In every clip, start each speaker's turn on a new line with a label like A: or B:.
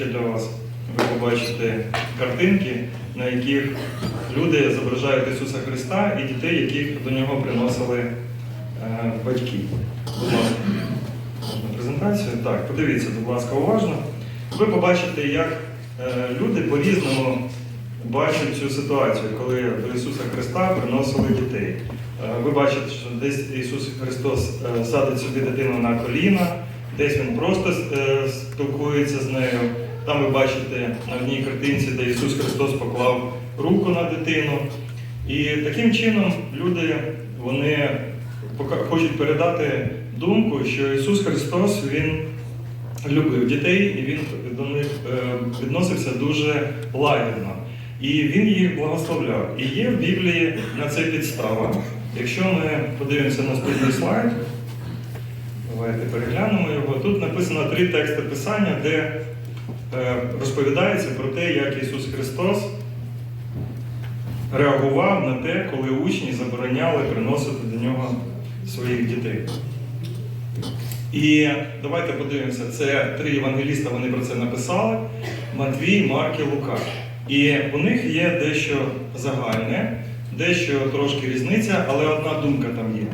A: невеличке для вас. Ви побачите картинки, на яких люди зображають Ісуса Христа і дітей, яких до нього приносили е, батьки. Будь ласка, презентацію. Так, подивіться, будь ласка, уважно. Ви побачите, як е, люди по-різному бачать цю ситуацію, коли до Ісуса Христа приносили дітей. Е, Ви бачите, що десь Ісус Христос садить собі дитину на коліна, десь Він просто спілкується з нею. Там ви бачите на одній картинці, де Ісус Христос поклав руку на дитину. І таким чином люди вони хочуть передати думку, що Ісус Христос Він любив дітей і Він до них е, відносився дуже лагідно. І Він їх благословляв. І є в Біблії на це підстава. Якщо ми подивимося наступний слайд, давайте переглянемо його. Тут написано три тексти Писання, де розповідається про те, як Ісус Христос реагував на те, коли учні забороняли приносити до нього своїх дітей. І давайте подивимося, це три євангеліста, вони про це написали: Матвій, Марк і Лука. І у них є дещо загальне, дещо трошки різниця, але одна думка там є.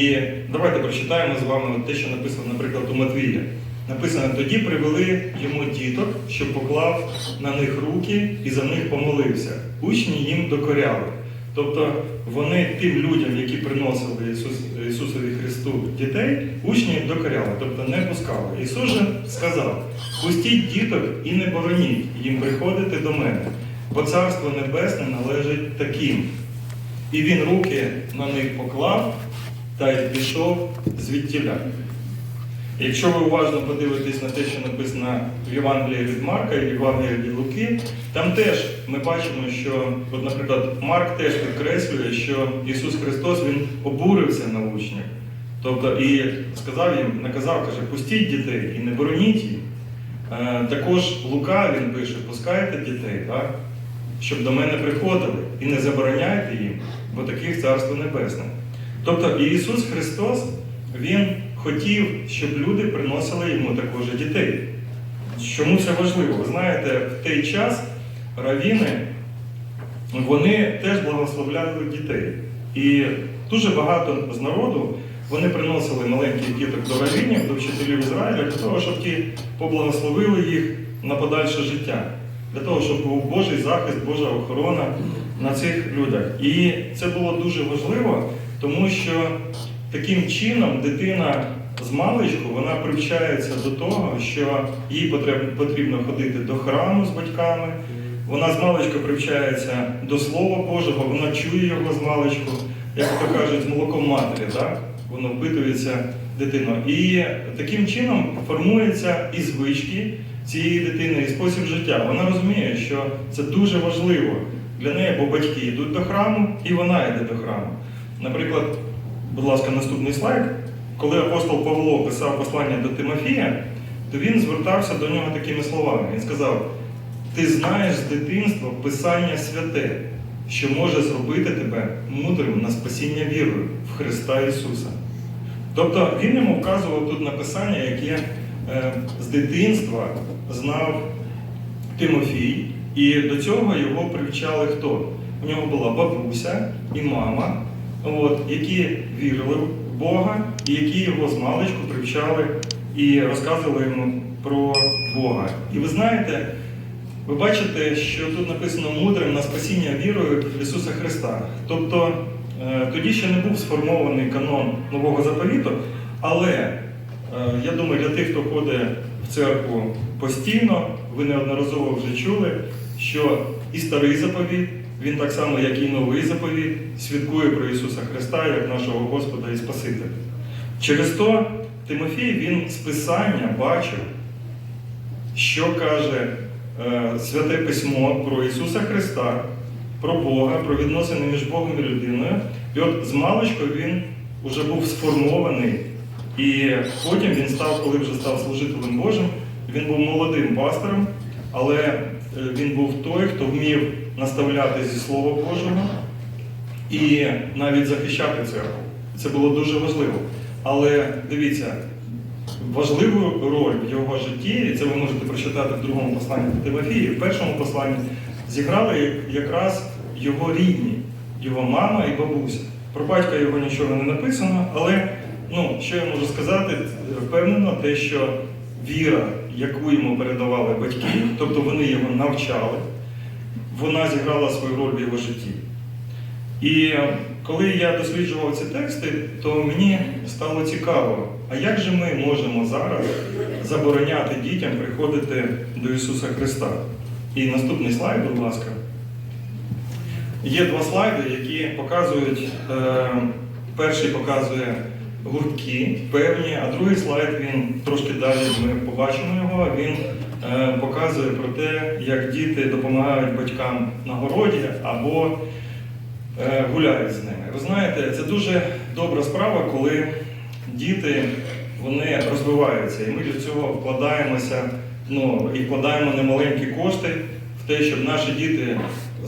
A: І давайте прочитаємо з вами те, що написано, наприклад, у Матвія. Написано, тоді привели йому діток, що поклав на них руки і за них помолився. Учні їм докоряли. Тобто вони тим людям, які приносили Ісус, Ісусові Христу дітей, учні докоряли, тобто не пускали. Ісус же сказав: пустіть діток і не бороніть їм приходити до мене, бо Царство Небесне належить таким. І він руки на них поклав та й пішов звідтіля. Якщо ви уважно подивитесь на те, що написано в Євангелії від Марка і в Євангелії від Луки, там теж ми бачимо, що, от, наприклад, Марк теж підкреслює, що Ісус Христос Він обурився на учнях. Тобто і сказав їм, наказав, каже, пустіть дітей і не бороніть їх. Е, також Лука він пише, пускайте дітей, так? щоб до мене приходили і не забороняйте їм, бо таких царство небесне. Тобто Ісус Христос, Він хотів, щоб люди приносили йому також дітей. Чому це важливо? Ви знаєте, в той час равіни вони теж благословляли дітей. І дуже багато з народу вони приносили маленьких діток до равінів, до вчителів Ізраїля, для того, щоб ті поблагословили їх на подальше життя, для того, щоб був Божий захист, Божа охорона на цих людях. І це було дуже важливо, тому що таким чином дитина з маличку вона привчається до того, що їй потрібно, ходити до храму з батьками. Вона з маличку привчається до Слова Божого, вона чує його з маличку, як то кажуть, з молоком матері, так? воно впитується дитину. І таким чином формуються і звички цієї дитини, і спосіб життя. Вона розуміє, що це дуже важливо для неї, бо батьки йдуть до храму, і вона йде до храму. Наприклад, будь ласка, наступний слайд. Коли апостол Павло писав послання до Тимофія, то він звертався до нього такими словами. Він сказав: Ти знаєш з дитинства Писання святе, що може зробити тебе мудрим на спасіння вірою в Христа Ісуса. Тобто він йому вказував тут написання, яке е, з дитинства знав Тимофій, і до цього його привчали хто? У нього була бабуся і мама, от, які вірили в Бога, і які його з маличку привчали і розказували йому про Бога. І ви знаєте, ви бачите, що тут написано мудрим на спасіння вірою в Ісуса Христа. Тобто е, тоді ще не був сформований канон нового заповіту, але е, я думаю, для тих, хто ходить в церкву постійно, ви неодноразово вже чули, що і старий заповіт, він так само, як і новий заповіт, свідкує про Ісуса Христа як нашого Господа і Спасителя. Через то Тимофій він з Писання бачив, що каже е, Святе Письмо про Ісуса Христа, про Бога, про відносини між Богом і людиною. І от з маличку він вже був сформований. І потім він став, коли вже став служителем Божим, він був молодим пастором, але е, він був той, хто вмів наставляти зі Слова Божого і навіть захищати церкву. Це було дуже важливо. Але дивіться, важливу роль в його житті, і це ви можете прочитати в другому посланні до Тимофії, в першому посланні зіграли якраз його рідні, його мама і бабуся. Про батька його нічого не написано, але ну, що я можу сказати, впевнено, те, що віра, яку йому передавали батьки, тобто вони його навчали, вона зіграла свою роль в його житті. І коли я досліджував ці тексти, то мені стало цікаво, а як же ми можемо зараз забороняти дітям приходити до Ісуса Христа? І наступний слайд, будь ласка. Є два слайди, які показують, е, перший показує гуртки певні, а другий слайд він трошки далі ми побачимо його. Він показує про те, як діти допомагають батькам на городі або е, гуляють з ними. Ви знаєте, це дуже добра справа, коли діти вони розвиваються, і ми для цього вкладаємося, ну і вкладаємо немаленькі кошти в те, щоб наші діти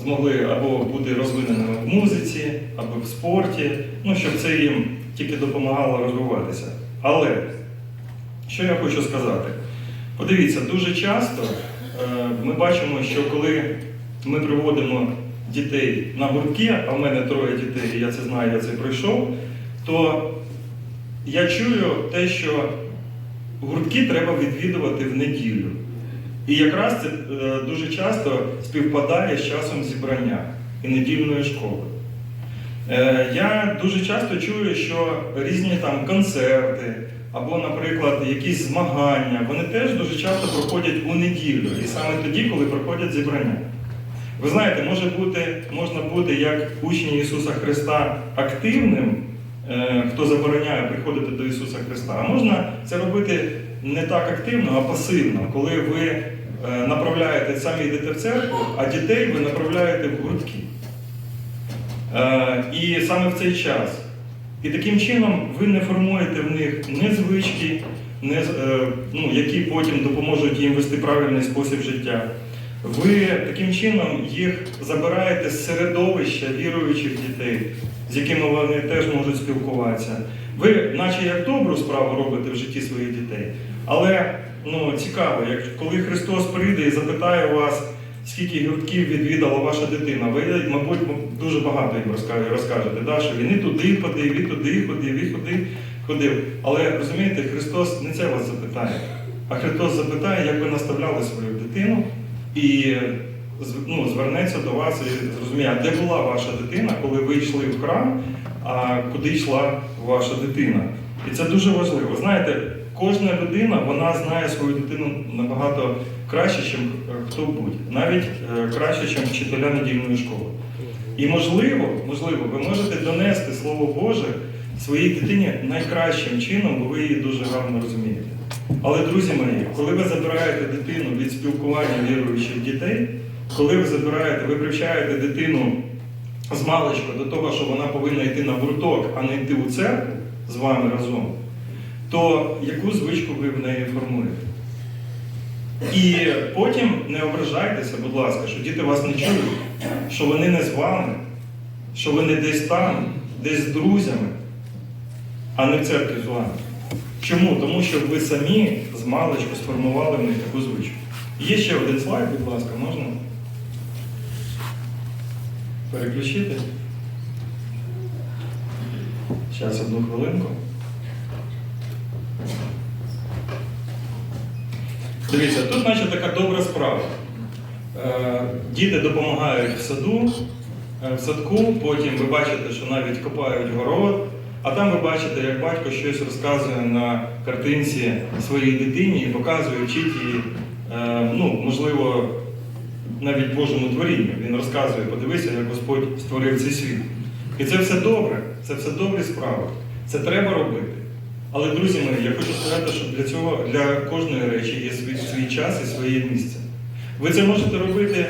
A: змогли або бути розвиненими в музиці, або в спорті, ну щоб це їм тільки допомагало розвиватися. Але що я хочу сказати? Подивіться, дуже часто е, ми бачимо, що коли ми приводимо дітей на гуртки, а в мене троє дітей, і я це знаю, я це пройшов, то я чую те, що гуртки треба відвідувати в неділю. І якраз це е, дуже часто співпадає з часом зібрання і недільної школи. Е, Я дуже часто чую, що різні там концерти або, наприклад, якісь змагання, вони теж дуже часто проходять у неділю, і саме тоді, коли проходять зібрання. Ви знаєте, може бути, можна бути як учні Ісуса Христа активним, е, хто забороняє приходити до Ісуса Христа, а можна це робити не так активно, а пасивно, коли ви е, направляєте самі йдете в церкву, а дітей ви направляєте в гуртки. Е, І саме в цей час. І таким чином ви не формуєте в них не звички, не, ну, які потім допоможуть їм вести правильний спосіб життя. Ви таким чином їх забираєте з середовища віруючих дітей, з якими вони теж можуть спілкуватися. Ви, наче як добру справу робите в житті своїх дітей, але ну, цікаво, як коли Христос прийде і запитає вас, скільки гуртків відвідала ваша дитина, ви, мабуть, дуже багато їм розкажете, да, що він і туди ходив, і туди ходив, і туди ходив. Але розумієте, Христос не це вас запитає, а Христос запитає, як ви наставляли свою дитину і ну, звернеться до вас і зрозуміє, де була ваша дитина, коли ви йшли в храм, а куди йшла ваша дитина. І це дуже важливо. Знаєте, кожна людина вона знає свою дитину набагато краще, ніж хто-будь, навіть е, краще, ніж вчителя недільної школи. І можливо, можливо, ви можете донести Слово Боже своїй дитині найкращим чином, бо ви її дуже гарно розумієте. Але, друзі мої, коли ви забираєте дитину від спілкування віруючих дітей, коли ви забираєте, ви привчаєте дитину з маличка до того, що вона повинна йти на гурток, а не йти у церкву з вами разом, то яку звичку ви в неї формуєте? І потім не ображайтеся, будь ласка, що діти вас не чують, що вони не з вами, що вони десь там, десь з друзями, а не в церкві з вами. Чому? Тому що ви самі з маличку сформували в них таку звичку. Є ще один слайд, будь ласка, можна? Переключити. Зараз одну хвилинку. Дивіться, тут наче така добра справа. Е, Діти допомагають в саду, е, в садку, потім ви бачите, що навіть копають город, а там ви бачите, як батько щось розказує на картинці своїй дитині і показує, вчить її, е, ну, можливо, навіть Божому творінню. Він розказує, подивися, як Господь створив цей світ. І це все добре, це все добрі справи. Це треба робити. Але, друзі мої, я хочу сказати, що для цього для кожної речі є свій, свій час і своє місце. Ви це можете робити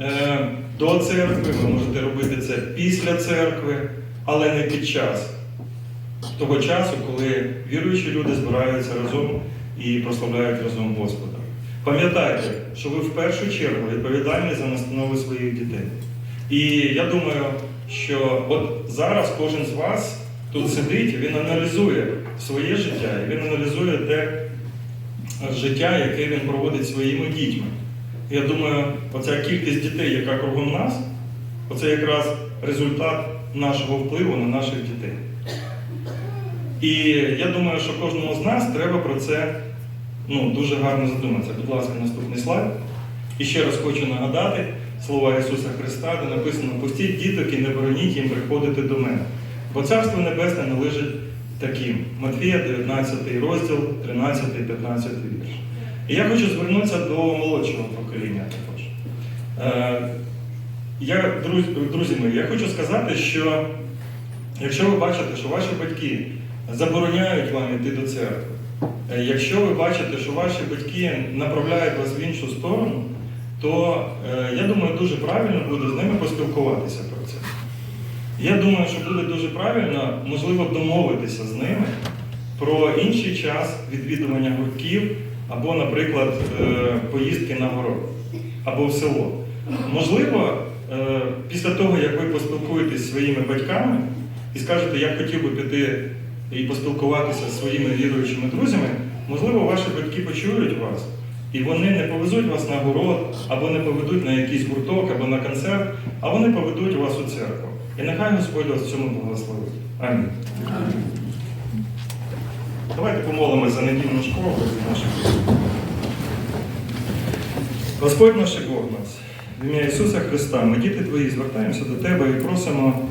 A: е, до церкви, ви можете робити це після церкви, але не під час того часу, коли віруючі люди збираються разом і прославляють разом Господа. Пам'ятайте, що ви в першу чергу відповідальні за настанови своїх дітей. І я думаю, що от зараз кожен з вас тут сидить, він аналізує своє життя, і він аналізує те, життя, яке він проводить своїми дітьми. Я думаю, оця кількість дітей, яка кругом нас, оце якраз результат нашого впливу на наших дітей. І я думаю, що кожному з нас треба про це ну, дуже гарно задуматися. Будь ласка, наступний слайд. І ще раз хочу нагадати слова Ісуса Христа, де написано: пустіть діток і не бороніть їм приходити до мене. Бо Царство Небесне належить таким. Матфія, 19 розділ, 13-15 вірш. І я хочу звернутися до молодшого покоління також. Е, я, друзі, друзі мої, я хочу сказати, що якщо ви бачите, що ваші батьки забороняють вам йти до церкви, е, якщо ви бачите, що ваші батьки направляють вас в іншу сторону, то е, я думаю, дуже правильно буде з ними поспілкуватися про це. Я думаю, що буде дуже правильно, можливо, домовитися з ними про інший час відвідування гуртків або, наприклад, е, поїздки на город або в село. Можливо, е, після того, як ви поспілкуєтесь зі своїми батьками і скажете, я хотів би піти і поспілкуватися зі своїми віруючими друзями, можливо, ваші батьки почують вас, і вони не повезуть вас на город, або не поведуть на якийсь гурток, або на концерт, а вони поведуть вас у церкву. І нехай Господь вас в цьому благословить. Амінь. Давайте помолимось за недільну школу від наших. Господь наш Бог нас, в ім'я Ісуса Христа, ми діти Твої звертаємося до Тебе і просимо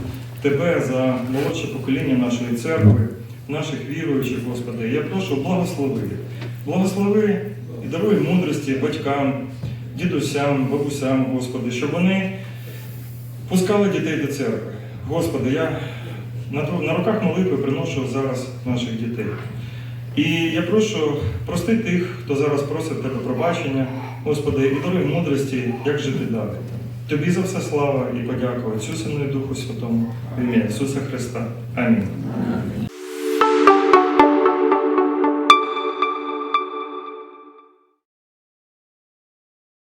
A: Тебе за молодше покоління нашої церкви, наших віруючих, Господи. Я прошу благослови. Благослови і даруй мудрості батькам, дідусям, бабусям, Господи, щоб вони пускали дітей до церкви. Господи, я на, руках молитви приношу зараз наших дітей. І я прошу прости тих, хто зараз просить тебе пробачення, Господи, і даруй мудрості, як жити далі. Тобі за все слава і подяка Отцю Сину і Духу Святому в ім'я Ісуса Христа. Амінь.